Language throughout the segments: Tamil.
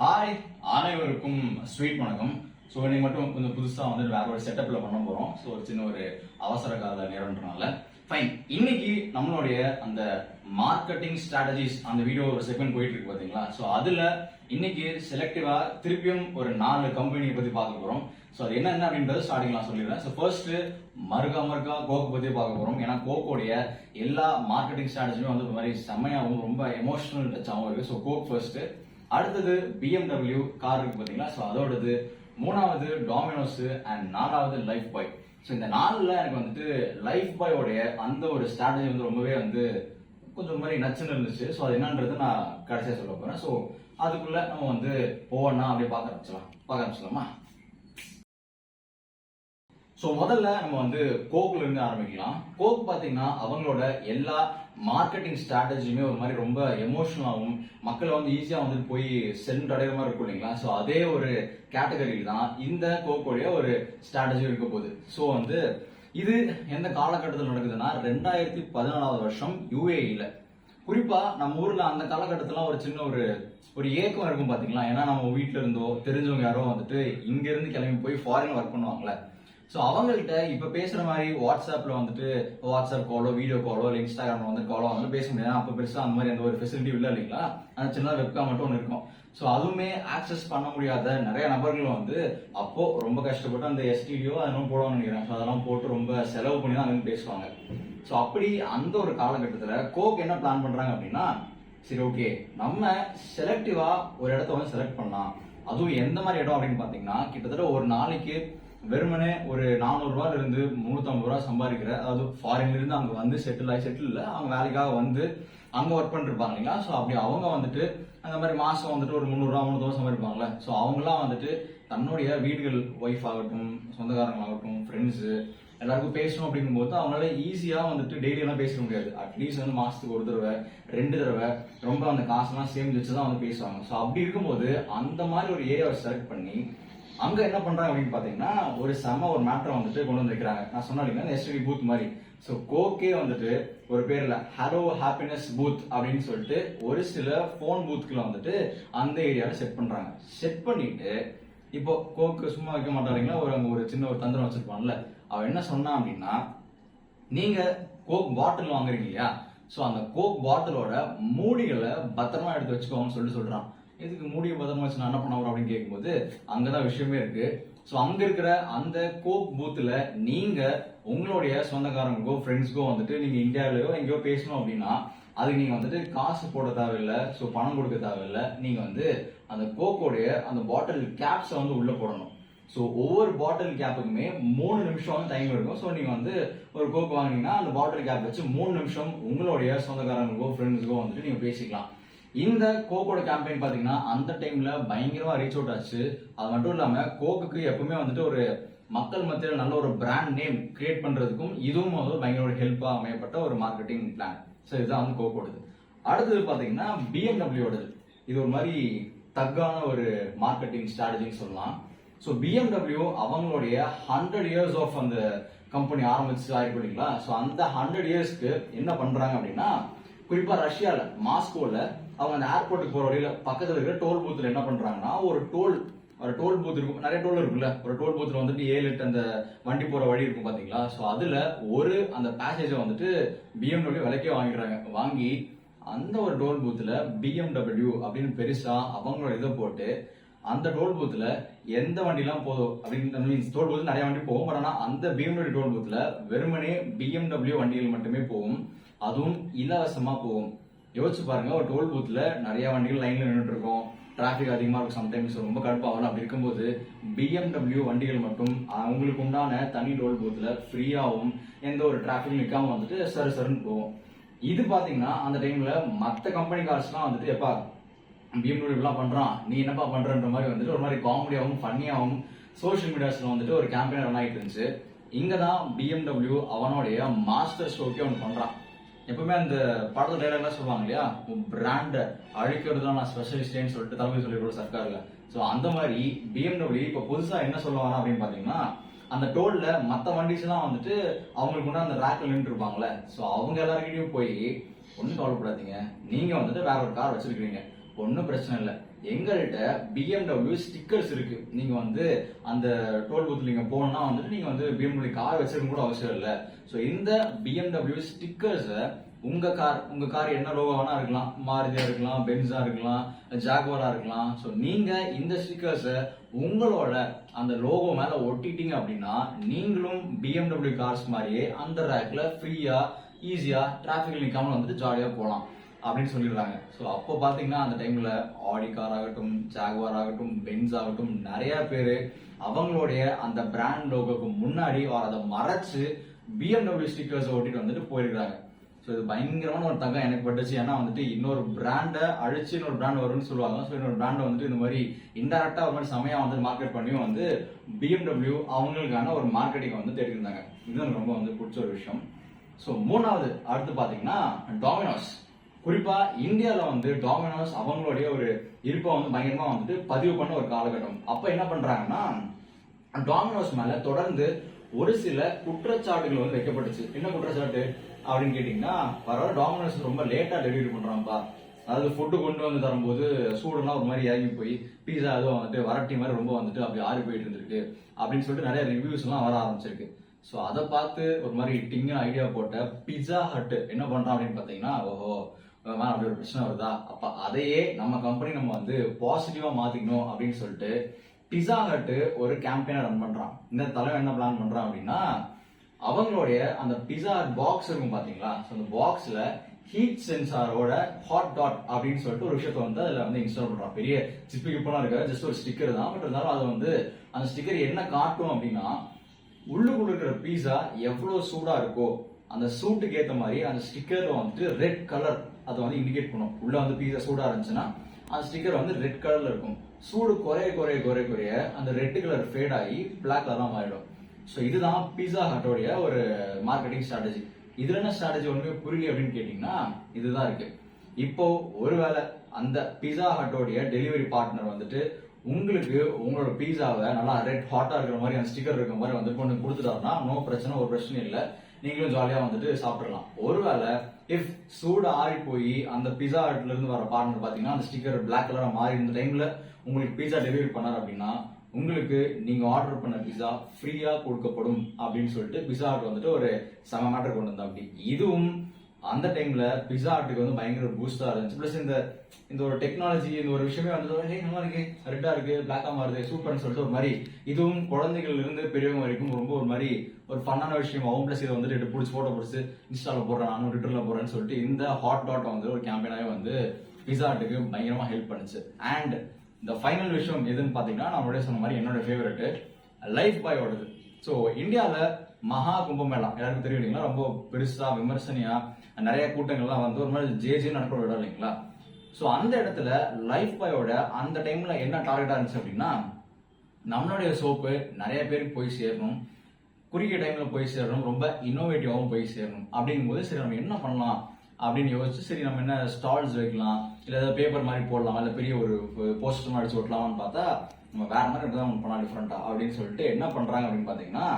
ஹாய் அனைவருக்கும் ஸ்வீட் வணக்கம். ஸோ இன்னைக்கு மட்டும் கொஞ்சம் புதுசாக வந்து வேற ஒரு செட்டப்பில் பண்ண போகிறோம் ஸோ ஒரு சின்ன ஒரு அவசர கால நேரம்ன்றனால. ஃபைன் இன்னைக்கு நம்மளுடைய அந்த மார்க்கெட்டிங் ஸ்ட்ராட்டஜிஸ் அந்த வீடியோ ஒரு செக்மெண்ட் போயிட்டு இருக்கு பார்த்தீங்களா ஸோ அதில் இன்னைக்கு செலக்டிவாக திருப்பியும் ஒரு நாலு கம்பெனியை பற்றி பார்க்க போகிறோம் ஸோ அது என்ன அப்படின்றது ஸ்டார்டிங் நான் சொல்லிடுறேன். ஸோ ஃபர்ஸ்ட் மருகா மறுகா கோக் பற்றி பார்க்க போகிறோம் ஏன்னா கோக்கோடைய எல்லா மார்க்கெட்டிங் ஸ்ட்ராட்டஜியும் வந்து இந்த மாதிரி செம்மையாகவும் ரொம்ப எமோஷனல் டச்சாகவும் இருக்குது ஸோ கோக் ஃபர்ஸ்ட்டு அடுத்தது பிஎம்டபிள்யூ கார் இருக்கு பார்த்தீங்களா ஸோ அதோடது மூணாவது டாமினோஸ் அண்ட் நாலாவது லைஃப் பாய் ஸோ இந்த நாளில் எனக்கு வந்துட்டு லைஃப் பாயோடைய அந்த ஒரு ஸ்ட்ராட்டஜி வந்து ரொம்பவே வந்து கொஞ்சம் மாதிரி நச்சுன்னு இருந்துச்சு. ஸோ அது என்னன்றது நான் கடைசியாக சொல்ல போகிறேன் ஸோ அதுக்குள்ள நம்ம வந்து ஒவ்வொன்றா அப்படியே பார்க்க ஆரம்பிச்சலாம் பார்க்க ஆரம்பிச்சலாமா ஸோ முதல்ல நம்ம வந்து கோக்ல இருந்து ஆரம்பிக்கலாம். கோக் பார்த்தீங்கன்னா அவங்களோட எல்லா மார்க்கெட்டிங் ஸ்ட்ராட்டஜியுமே ஒரு மாதிரி ரொம்ப எமோஷனலாகவும் மக்களை வந்து ஈஸியாக வந்து போய் சென்றடைகிற மாதிரி இருக்கும் இல்லைங்களா? ஸோ அதே ஒரு கேட்டகரியில் தான் இந்த கோக்கோடைய ஒரு ஸ்ட்ராட்டஜியும் இருக்க போகுது. ஸோ வந்து இது எந்த காலகட்டத்தில் நடக்குதுன்னா ரெண்டாயிரத்தி பதினாலாவது வருஷம் யூஏஇல குறிப்பா நம்ம ஊர்ல அந்த காலகட்டத்துல ஒரு சின்ன ஒரு ஒரு ஏக்கம் இருக்கும் பாத்தீங்களா? ஏன்னா நம்ம வீட்டில் இருந்தோ தெரிஞ்சவங்க யாரோ வந்துட்டு இங்க இருந்து கிளம்பி போய் ஃபாரின் ஒர்க் பண்ணுவாங்களே ஸோ அவங்கள்ட்ட இப்போ பேசுகிற மாதிரி வாட்ஸ்அப்பில் வந்துட்டு வாட்ஸ்அப் காலோ வீடியோ காலோ இல்லை இன்ஸ்டாகிராமில் வந்து காலோ வந்து பேச முடியாது. அப்போ பெருசாக அந்த மாதிரி எந்த ஒரு ஃபெசிலிட்டி இல்லை இல்லைங்களா? அந்த சின்ன வெப்காம் மட்டும் ஒன்று இருக்கும். ஸோ அதுவுமே ஆக்சஸ் பண்ண முடியாத நிறைய நபர்கள் வந்து அப்போ ரொம்ப கஷ்டப்பட்டு அந்த எஸ்டிடியோ அதெல்லாம் போடுவாங்கன்னு நினைக்கிறேன். ஸோ அதெல்லாம் போட்டு ரொம்ப செலவு பண்ணி தான் அங்கே பேசுவாங்க. ஸோ அப்படி அந்த ஒரு காலகட்டத்தில் கோக் என்ன பிளான் பண்ணுறாங்க அப்படின்னா சரி ஓகே நம்ம செலக்டிவாக ஒரு இடத்த வந்து செலக்ட் பண்ணலாம். அதுவும் எந்த மாதிரி இடம் அப்படின்னு பார்த்தீங்கன்னா கிட்டத்தட்ட ஒரு நாளைக்கு வெறுமனே ஒரு நானூறுரூவால இருந்து முந்நூற்றம்பது ரூபா சம்பாதிக்கிற அதாவது ஃபாரின்லேருந்து அங்கே வந்து செட்டில் ஆகி செட்டில் இல்லை அவங்க வேலைக்காக வந்து அங்கே ஒர்க் பண்ணிருப்பாங்க இல்லைங்களா? ஸோ அப்படி அவங்க வந்துட்டு அந்த மாதிரி மாதம் வந்துட்டு ஒரு முந்நூறுரூவா முந்நூறு சம்பாதிப்பாங்களே ஸோ அவங்களாம் வந்துட்டு தன்னுடைய வீடுகள் ஒய்ஃப் ஆகட்டும் சொந்தக்காரங்களாகட்டும் ஃப்ரெண்ட்ஸு எல்லாருக்கும் பேசணும் அப்படிங்கும்போது அவங்களால ஈஸியாக வந்துட்டு டெய்லியெல்லாம் பேச முடியாது. அட்லீஸ்ட் வந்து மாதத்துக்கு ஒரு தடவை ரெண்டு தடவை ரொம்ப அந்த காசெல்லாம் சேமிச்சு வச்சு தான் வந்து பேசுவாங்க. ஸோ அப்படி இருக்கும்போது அந்த மாதிரி ஒரு ஏரியாவை செலக்ட் பண்ணி அங்க என்ன பண்றாங்க அப்படின்னு பாத்தீங்கன்னா ஒரு செம ஒரு மேட்டரை வந்துட்டு கொண்டு வந்திருக்கிறாங்க. நான் சொன்னேன் எஸ்டிடி பூத் மாதிரி. ஸோ கோக்கே வந்துட்டு ஒரு பேர்ல ஹலோ ஹாப்பினஸ் பூத் அப்படின்னு சொல்லிட்டு ஒரு சில போன் பூத்துக்குள்ள வந்துட்டு அந்த ஏரியாவில் செட் பண்றாங்க. செட் பண்ணிட்டு இப்போ கோக்கு சும்மா வைக்க மாட்டாருங்களா ஒரு அங்க ஒரு சின்ன ஒரு தந்திரம் வச்சிருப்பான்ல. அவன் என்ன சொன்னான் அப்படின்னா நீங்க கோக் பாட்டில் வாங்குறீங்க இல்லையா? ஸோ அந்த கோக் பாட்டிலோட மூடிகளை பத்திரமா எடுத்து வச்சுக்கோங்கன்னு சொல்லிட்டு சொல்றான். எதுக்கு மூடிய பத்திரமா வச்சு நான் என்ன பண்ண போறேன் அப்படின்னு கேட்கும்போது அங்கதான் விஷயமே இருக்கு. ஸோ அங்க இருக்கிற அந்த கோக் பூத்துல நீங்க உங்களுடைய சொந்தக்காரங்களுக்கோ ஃப்ரெண்ட்ஸ்க்கோ வந்துட்டு நீங்க இந்தியாவிலயோ எங்கேயோ பேசணும் அப்படின்னா அதுக்கு நீங்க வந்துட்டு காசு போட தேவையில்லை. ஸோ பணம் கொடுக்க தேவையில்லை. நீங்க வந்து அந்த கோக்கோடைய அந்த பாட்டில் கேப்ஸை வந்து உள்ள போடணும். ஸோ ஒவ்வொரு பாட்டில் கேப்புக்குமே மூணு நிமிஷம் வந்து டைம் இருக்கும் ஸோ நீங்கள் வந்து ஒரு கோக் வாங்கினீங்கன்னா அந்த பாட்டில் கேப் வச்சு மூணு நிமிஷம் உங்களுடைய சொந்தக்காரங்களுக்கோ ஃப்ரெண்ட்ஸுக்கோ வந்துட்டு நீங்கள் பேசிக்கலாம். இந்த கோக்கோட கேம்பெயின் பார்த்தீங்கன்னா அந்த டைம்ல பயங்கரமா ரீச் அவுட் ஆச்சு. அது மட்டும் இல்லாம கோக்குக்கு எப்பவுமே வந்துட்டு ஒரு மக்கள் மத்தியில் நல்ல ஒரு பிராண்ட் நேம் கிரியேட் பண்றதுக்கும் இதுவும் வந்து பயங்கர ஒரு ஹெல்ப்பா அமையப்பட்ட ஒரு மார்க்கெட்டிங் பிளான் ஸோ இதுதான் வந்து கோக்கோடது அடுத்தது பார்த்தீங்கன்னா பிஎம்டபிள்யூடது இது ஒரு மாதிரி தக்கான ஒரு மார்க்கெட்டிங் ஸ்ட்ராட்டஜின்னு சொல்லலாம். ஸோ பிஎம்டபிள்யூ அவங்களுடைய ஹண்ட்ரட் இயர்ஸ் ஆஃப் அந்த கம்பெனி ஆரம்பிச்சு ஆயிருக்கு இல்லைங்களா? ஸோ அந்த ஹண்ட்ரட் இயர்ஸ்க்கு என்ன பண்றாங்க அப்படின்னா குறிப்பா ரஷ்யால மாஸ்கோல அவங்க அந்த ஏர்போர்ட்டுக்கு போற வழியில பக்கத்துல இருக்கிற டோல் பூத்துல என்ன பண்றாங்கன்னா ஒரு டோல் ஒரு டோல் பூத் இருக்கும். நிறைய டோல் இருக்குல்ல ஒரு டோல் பூத்தில் வந்துட்டு ஏழு எட்டு அந்த வண்டி போற வழி இருக்கும் பாத்தீங்களா? ஸோ அதுல ஒரு அந்த பேசேஜை வந்துட்டு பிஎம்டபிள்யூ விலைக்கே வாங்கிடுறாங்க. வாங்கி அந்த ஒரு டோல் பூத்தில் பிஎம்டபிள்யூ அப்படின்னு பெருசா அவங்களோட இதை போட்டு அந்த டோல் பூத்தில் எந்த வண்டிலாம் போதும் அப்படின்னு மீன்ஸ் டோல் பூத் நிறைய வண்டி போகும். பட் ஆனா அந்த பிஎம்டபிள்யூ டோல் பூத்தில் வெறுமனே பிஎம்டபிள்யூ வண்டிகள் மட்டுமே போகும். அதுவும் இலவசமா போகும். யோசிச்சு பாருங்க ஒரு டோல் பூத்ல நிறைய வண்டிகள் லைன்ல நின்றுட்டு இருக்கோம். டிராஃபிக் அதிகமாக இருக்கும் சம்டைம்ஸ் ரொம்ப கடுப்பாகும் அப்படி இருக்கும்போது பிஎம்டபிள்யூ வண்டிகள் மட்டும் அவங்களுக்கு உண்டான தனி டோல் பூத்தில் ஃப்ரீயாகவும் எந்த ஒரு டிராஃபிக்கும் நிற்காம வந்துட்டு சரு சருன்னு போகும். இது பார்த்தீங்கன்னா அந்த டைமில் மற்ற கம்பெனி கார்ஸ்லாம் வந்துட்டு எப்பா பிஎம்டபிள்யூலாம் பண்ணுறான் நீ என்னப்பா பண்ணுறன்ற மாதிரி வந்துட்டு ஒரு மாதிரி காமெடியாகவும் ஃபன்னியாகவும் சோஷியல் மீடியாஸில் வந்துட்டு ஒரு கேம்பெயின் ரன் ஆகிட்டு இருந்துச்சு. இங்கே தான் பிஎம்டபிள்யூ அவனுடைய மாஸ்டர் ஸ்ட்ரோக்கே ஒன்று பண்ணுறான் எப்பவுமே அந்த படத்துல டைலாக்லாம் சொல்லுவாங்க இல்லையா? பிராண்டை அழிக்கிறது தான் நான் ஸ்பெஷலிஸ்டேன்னு சொல்லிட்டு தலைமை சொல்லிடுவோம் சர்க்காரில். ஸோ அந்த மாதிரி பிஎம்டபிள்யூ இப்போ புதுசாக என்ன சொல்லுவாங்க அப்படின்னு பார்த்தீங்கன்னா அந்த டோல்ல மற்ற வண்டிஸ் எல்லாம் வந்துட்டு அவங்களுக்கு உண்டான அந்த ரேக்கில் நின்று இருப்பாங்களே ஸோ அவங்க எல்லாருக்கிட்டையும் போய் ஒன்றும் கவலைப்படாதீங்க. நீங்கள் வந்துட்டு வேற ஒரு கார் வச்சிருக்கீங்க ஒன்றும் பிரச்சனை இல்லை. எங்கள்கிட்ட பிஎம்டபிள்யூ ஸ்டிக்கர்ஸ் இருக்கு. நீங்க வந்து அந்த டோல் பூத் நீங்க போனோம்னா வந்துட்டு நீங்க வந்து பிஎம்டபிள்யூ கார் வச்சிருக்க கூட அவசியம் இல்லை. ஸோ இந்த பிஎம்டபிள்யூ ஸ்டிக்கர்ஸை உங்க கார் உங்க கார் என்ன லோகோ வேணா இருக்கலாம். மாருதியா இருக்கலாம் பென்ஸா இருக்கலாம் ஜாகுவாரா இருக்கலாம். ஸோ நீங்க இந்த ஸ்டிக்கர்ஸை உங்களோட அந்த லோகோ மேல ஒட்டிட்டீங்க அப்படின்னா நீங்களும் பிஎம்டபிள்யூ கார்ஸ் மாதிரியே அந்த ரேக்ல ஃப்ரீயா ஈஸியா டிராஃபிக்ல நிற்காமல் வந்துட்டு ஜாலியா போகலாம். அப்படின்னு சொல்லிடுறாங்க. ஸோ அப்போ பார்த்தீங்கன்னா அந்த டைம்ல ஆடி கார் ஆகட்டும் ஜாகுவார் ஆகட்டும் பென்ஸ் ஆகட்டும் நிறைய பேர் அவங்களுடைய அந்த பிராண்ட் லோகோக்கு முன்னாடி வர அதை மறைச்சு பிஎம்டபிள்யூ ஸ்டிக்கர்ஸ் ஓட்டிட்டு வந்துட்டு போயிருக்காங்க ஸோ இது பயங்கரமான ஒரு தங்கம் எனக்கு பட்டுச்சு. ஏன்னா வந்துட்டு இன்னொரு பிராண்டை அழிச்சு இன்னொரு பிராண்ட் வரும்னு சொல்லுவாங்க. ஸோ இன்னொரு பிராண்டை வந்துட்டு இந்த மாதிரி இன்டெரக்டாக ஒரு மாதிரி செமையா வந்து மார்க்கெட் பண்ணியும் வந்து பிஎம்டபிள்யூ அவங்களுக்கான ஒரு மார்க்கெட்டிங் வந்து தேடிருந்தாங்க இது எனக்கு ரொம்ப வந்து பிடிச்ச ஒரு விஷயம். ஸோ மூணாவது அடுத்து பார்த்தீங்கன்னா டாமினோஸ் குறிப்பா இந்தியாவில் வந்து டாமினோஸ் அவங்களுடைய ஒரு இருப்பை வந்து பயங்கரமா வந்துட்டு பதிவு பண்ண ஒரு காலகட்டம். அப்ப என்ன பண்றாங்கன்னா டாமினோஸ் மேல தொடர்ந்து ஒரு சில குற்றச்சாட்டுகள் வந்து வைக்கப்பட்டுச்சு. என்ன குற்றச்சாட்டு அப்படின்னு கேட்டீங்கன்னா பரவாயில்ல டாமினோஸ் ரொம்ப லேட்டா டெலிவரி பண்றாங்கப்பா அதாவது ஃபுட்டு கொண்டு வந்து தரும்போது சூடுலாம் ஒரு மாதிரி இறங்கி போய் பீஸா அதுவும் வந்துட்டு வரட்டி மாதிரி ரொம்ப வந்துட்டு அப்படி ஆறி போயிட்டு இருந்திருக்கு அப்படின்னு சொல்லிட்டு நிறைய ரிவ்யூஸ் எல்லாம் வர ஆரம்பிச்சிருக்கு. ஸோ அதை பார்த்து ஒரு மாதிரி டிங்கு ஐடியா போட்ட பிஸா ஹட் என்ன பண்றான் அப்படின்னு பார்த்தீங்கன்னா ஓஹோ மேலே அப்படி ஒரு பிரச்சனை வருதா? அப்போ அதையே நம்ம கம்பெனி நம்ம வந்து பாசிட்டிவாக மாற்றிக்கணும் அப்படின்னு சொல்லிட்டு பிஸா ஹட் ஒரு கேம்பெயினை ரன் பண்ணுறான் இந்த தலைவன் என்ன பிளான் பண்ணுறான் அப்படின்னா அவங்களுடைய அந்த பிஸா பாக்ஸ் இருக்கும் பார்த்தீங்களா ஸோ அந்த பாக்ஸில் ஹீட் சென்சாரோட ஹாட் டாட் அப்படின்னு சொல்லிட்டு ஒரு விஷயத்தை வந்து அதில் வந்து இன்ஸ்டால் பண்ணுறான் பெரிய சிப்பி கிப்பெல்லாம் இருக்காது ஜஸ்ட் ஒரு ஸ்டிக்கர் தான். பட் இருந்தாலும் அது வந்து அந்த ஸ்டிக்கர் என்ன காட்டும் அப்படின்னா உள்ளுக்குள்ள இருக்கிற பீஸா எவ்வளோ சூடாக இருக்கோ அந்த சூட்டுக்கு ஏற்ற மாதிரி அந்த ஸ்டிக்கரில் வந்துட்டு ரெட் கலர் அதை வந்து இண்டிகேட் பண்ணும். உள்ள வந்து பீஸா சூடா இருந்துச்சுன்னா அந்த ஸ்டிக்கர் வந்து ரெட் கலர்ல இருக்கும். சூடு குறைய குறைய குறைய குறைய அந்த ரெட் கலர் ஃபேட் ஆகி பிளாக் தான் மாறிடும். ஸோ இதுதான் பீஸா ஹட்டோடைய ஒரு மார்க்கெட்டிங் ஸ்ட்ராட்டஜி இதுல என்ன ஸ்ட்ராட்டஜி ஒண்ணுமே புரியல அப்படின்னு கேட்டீங்கன்னா இதுதான் இருக்கு. இப்போ ஒருவேளை அந்த பீஸா ஹட்டோடைய டெலிவரி பார்ட்னர் வந்துட்டு உங்களுக்கு உங்களோட பீஸாவை நல்லா ரெட் ஹாட்டா இருக்கிற மாதிரி அந்த ஸ்டிக்கர் இருக்கிற மாதிரி வந்து கொண்டு கொடுத்துட்டாருன்னா நோ பிரச்சனை ஒரு பிரச்சனை இல்லை. நீங்களும் ஜாலியா வந்துட்டு சாப்பிடலாம் ஒருவேளை இஃப் சூடு ஆறி போய் அந்த பிஸா ஹட்ல இருந்து வர பார்ட்னர் பாத்தீங்கன்னா அந்த ஸ்டிக்கர் பிளாக் கலரா மாறி இந்த டைம்ல உங்களுக்கு பிஸா டெலிவரி பண்ணார் அப்படின்னா உங்களுக்கு நீங்க ஆர்டர் பண்ண பிஸா ஃப்ரீயா கொடுக்கப்படும் அப்படின்னு சொல்லிட்டு பிஸா ஹட் வந்துட்டு ஒரு செம மேட்டர் கொண்டு வந்தா அப்படி. இதுவும் அந்த டைம்ல பிஸா ஆர்ட்டுக்கு வந்து பயங்கர பூஸ்டா இருந்துச்சு. பிளஸ் இந்த இந்த ஒரு டெக்னாலஜி இந்த ஒரு விஷயமே வந்து ஹே நல்லா இருக்கு ரெட்டா இருக்கு பிளாக்கா மாறுது சூப்பர்னு சொல்லிட்டு ஒரு மாதிரி இதுவும் குழந்தைகள் இருந்து பெரியவங்க வரைக்கும் ரொம்ப ஒரு மாதிரி ஒரு ஃபன்னான விஷயமாவும் பிளஸ் இதை வந்துட்டு எடுத்து பிடிச்சி போட்டோ பிடிச்சி இன்ஸ்டால போடுறேன் நானும் ட்விட்டர்ல போறேன்னு சொல்லிட்டு இந்த ஹாட் டாட் வந்து ஒரு கேம்பெயினாவே வந்து பிஸா ஆர்ட்டுக்கு பயங்கரமா ஹெல்ப் பண்ணுச்சு. அண்ட் இந்த ஃபைனல் விஷயம் எதுன்னு பாத்தீங்கன்னா நான் உடனே சொன்ன மாதிரி என்னோட ஃபேவரட் லைஃப் பாயோடது ஸோ இந்தியாவில் மகா கும்பமேளா. எல்லாருக்கும் தெரியும் இல்லைங்களா? ரொம்ப பெருசா விமர்சனையா நிறைய கூட்டங்கள்லாம் வந்து ஒரு மாதிரி ஜே ஜே நடக்கிற இடம் இல்லைங்களா? ஸோ அந்த இடத்துல லைஃப் பாயோட அந்த டைம்ல என்ன டார்கெட்டாக இருந்துச்சு அப்படின்னா நம்மளுடைய சோப்பு நிறைய பேருக்கு போய் சேரணும். குறுகிய டைம்ல போய் சேரணும். ரொம்ப இன்னோவேட்டிவாகவும் போய் சேரணும். அப்படிங்கும்போது சரி நம்ம என்ன பண்ணலாம்? அப்படின்னு யோசிச்சு சரி நம்ம என்ன ஸ்டால்ஸ் வைக்கலாம்? இல்லை ஏதாவது பேப்பர் மாதிரி போடலாம்? இல்லை பெரிய ஒரு போஸ்டர் அடிச்சு ஓட்டலாம்னு பார்த்தா நம்ம வேற மாதிரி தான் பண்ணலாம் டிஃப்ரெண்டா அப்படின்னு சொல்லிட்டு என்ன பண்றாங்க அப்படின்னு பார்த்தீங்கன்னா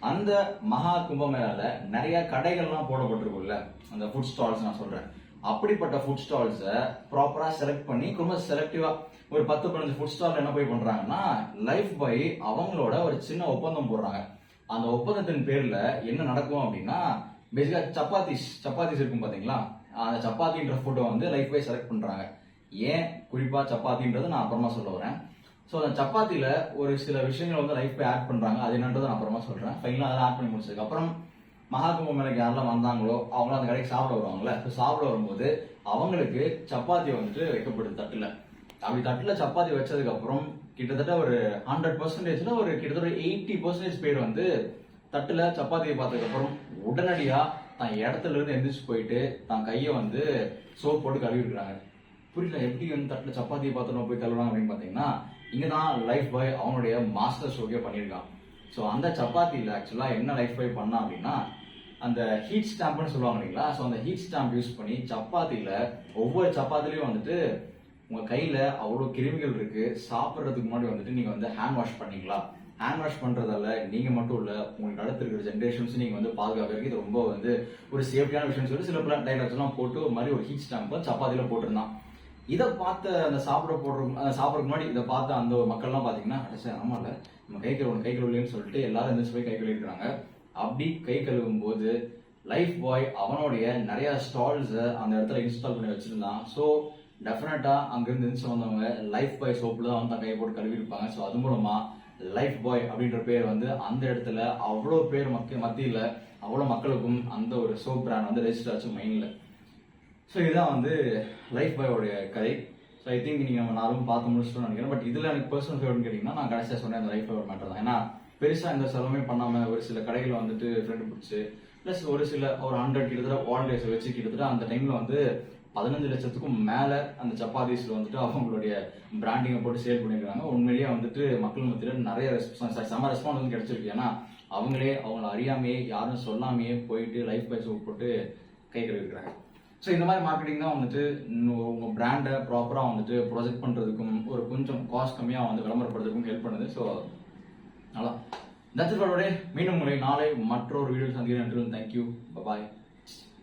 அந்த மகா கும்பமேளால நிறைய கடைகள்லாம் போடப்பட்டிருக்கும்ல. அந்த ஃபுட் ஸ்டால்ஸ் நான் சொல்றேன். அப்படிப்பட்ட ஃபுட் ஸ்டால்ஸை ப்ராப்பரா செலக்ட் பண்ணி ரொம்ப செலக்டிவா ஒரு பத்து பதினஞ்சு ஃபுட் ஸ்டால் என்ன போய் பண்றாங்கன்னா லைஃப் பை அவங்களோட ஒரு சின்ன ஒப்பந்தம் போடுறாங்க. அந்த ஒப்பந்தத்தின் பேர்ல என்ன நடக்கும் அப்படின்னா பேசிக்கா சப்பாத்திஸ் சப்பாத்திஸ் இருக்கும் பாத்தீங்களா? அந்த சப்பாத்தின்ற ஃபுட்டை வந்து லைஃப் பை செலக்ட் பண்றாங்க. ஏன்? குறிப்பா சப்பாத்தின்றது நான் அப்புறமா சொல்ல வரேன். ஸோ அந்த சப்பாத்தியில் ஒரு சில விஷயங்கள் வந்து லைஃப் ஆட் பண்ணுறாங்க அது என்னன்றதை நான் அப்புறமா சொல்கிறேன் ஃபைனலாக அதெல்லாம் ஆட் பண்ணி முடிச்சதுக்கப்புறம் அப்புறம் மேலே மேலைக்கு யாரெல்லாம் வந்தாங்களோ அவங்களும் அந்த கடைக்கு சாப்பிட வருவாங்கல்ல. ஸோ சாப்பிட வரும்போது அவங்களுக்கு சப்பாத்தி வந்துட்டு வைக்கப்படுது தட்டில். அப்படி தட்டில் சப்பாத்தி வச்சதுக்கப்புறம் கிட்டத்தட்ட ஒரு ஹண்ட்ரட் பர்சன்டேஜ்ல ஒரு கிட்டத்தட்ட எயிட்டி பர்சன்டேஜ் பேர் வந்து தட்டில் சப்பாத்தியை பார்த்ததுக்கப்புறம் உடனடியாக தான் இடத்துல இருந்து எந்திரிச்சு போயிட்டு தான் கையை வந்து சோப் போட்டு கழுவி இருக்கிறாங்க புரியல எப்படி வந்து தட்டில் சப்பாத்தியை பார்த்து போய் கழுவுறாங்க அப்படின்னு பார்த்தீங்கன்னா இங்கே தான் லைஃப் பாய் அவனுடைய மாஸ்டர் ஷோக்கே பண்ணியிருக்கான். ஸோ அந்த சப்பாத்தியில் ஆக்சுவலாக என்ன லைஃப் பாய் பண்ணா அப்படின்னா அந்த ஹீட் ஸ்டாம்ப்னு சொல்லுவாங்க இல்லைங்களா? ஸோ அந்த ஹீட் ஸ்டாம்ப் யூஸ் பண்ணி சப்பாத்தியில் ஒவ்வொரு சப்பாத்திலையும் வந்துட்டு உங்கள் கையில் அவ்வளோ கிருமிகள் இருக்குது சாப்பிட்றதுக்கு முன்னாடி வந்துட்டு நீங்கள் வந்து ஹேண்ட் வாஷ் பண்ணிக்கலாம். ஹேண்ட் வாஷ் பண்ணுறதால நீங்கள் மட்டும் இல்லை உங்களுக்கு அடுத்து இருக்கிற ஜென்ரேஷன்ஸ் நீங்கள் வந்து பாதுகாக்கிறதுக்கு இது ரொம்ப வந்து ஒரு சேஃப்டியான விஷயம்னு சொல்லி சில பிளான் டைலாக்ஸ்லாம் போட்டு ஒரு மாதிரி ஒரு ஹீட் ஸ்டாம்ப் சப்பாத்தியில் போட்டிருந்தான். இதை பார்த்த அந்த சாப்பிட போடுற அந்த சாப்பிட்றதுக்கு முன்னாடி இதை பார்த்த அந்த மக்கள்லாம் பார்த்தீங்கன்னா அடச்சே இல்லை நம்ம கை கழுவணும் கை கழுவலன்னு சொல்லிட்டு எல்லாரும் எந்திரிச்சு போய் கை கழுவிடுறாங்க அப்படி கை கழுவும் போது லைஃப் பாய் அவனுடைய நிறைய ஸ்டால்ஸை அந்த இடத்துல இன்ஸ்டால் பண்ணி வச்சிருந்தான். ஸோ டெஃபினட்டா அங்கிருந்து இருந்துச்சு வந்தவங்க லைஃப் பாய் சோப்பில் தான் வந்து தன் கையை போட்டு கழுவி இருப்பாங்க ஸோ அது மூலமா லைஃப் பாய் அப்படின்ற பேர் வந்து அந்த இடத்துல அவ்வளோ பேர் மக்க மத்தியில் அவ்வளோ மக்களுக்கும் அந்த ஒரு சோப் பிராண்ட் வந்து ரெஜிஸ்டர் ஆச்சு மைண்டில் ஸோ இதுதான் வந்து லைஃப் பாயோடைய கதை. ஸோ ஐ திங்க் நீங்கள் நம்ம நாளும் பார்த்து முடிச்சிட்டோம்னு நினைக்கிறேன். பட் இதில் எனக்கு பர்சனல் ஃபேவரட்னு கேட்டிங்கன்னா நான் கடைசியாக சொன்னேன் அந்த லைஃப் பாயோட மேட்டர் தான். ஏன்னா பெருசாக எந்த செலவுமே பண்ணாமல் ஒரு சில கடைகளில் வந்துட்டு ஃப்ரெண்டு பிடிச்சி ப்ளஸ் ஒரு சில ஒரு ஹண்ட்ரட் கிட்டத்தட்ட வாலண்டியர்ஸ் வச்சு கிட்டத்தட்ட அந்த டைமில் வந்து பதினஞ்சு லட்சத்துக்கும் மேலே அந்த சப்பாத்திஸில் வந்துட்டு அவங்களுடைய பிராண்டிங்கை போட்டு சேல் பண்ணியிருக்காங்க. உண்மையிலேயே வந்துட்டு மக்கள் மத்தியில் நிறைய ரெஸ்பான்ஸ் செம ரெஸ்பான்ஸ் வந்து கிடைச்சிருக்கு. ஏன்னா அவங்களே அவங்கள அறியாமையே யாரும் சொல்லாமையே போயிட்டு லைஃப் பாய் சோப் போட்டு கை கழுவிக்கிறாங்க ஸோ இந்த மாதிரி மார்க்கெட்டிங் தான் வந்துட்டு இன்னும் பிராண்டை ப்ராப்பராக வந்துட்டு ப்ரொஜெக்ட் பண்ணுறதுக்கும் ஒரு கொஞ்சம் காஸ்ட் கம்மியாக வந்து விளம்பரப்படுறதுக்கும் ஹெல்ப் பண்ணுது. ஸோ நல்லா. தட்ஸ் மீண்டும் உங்களை நாளை மற்றொரு வீடியோ சந்திக்கிறேன். Thank you bye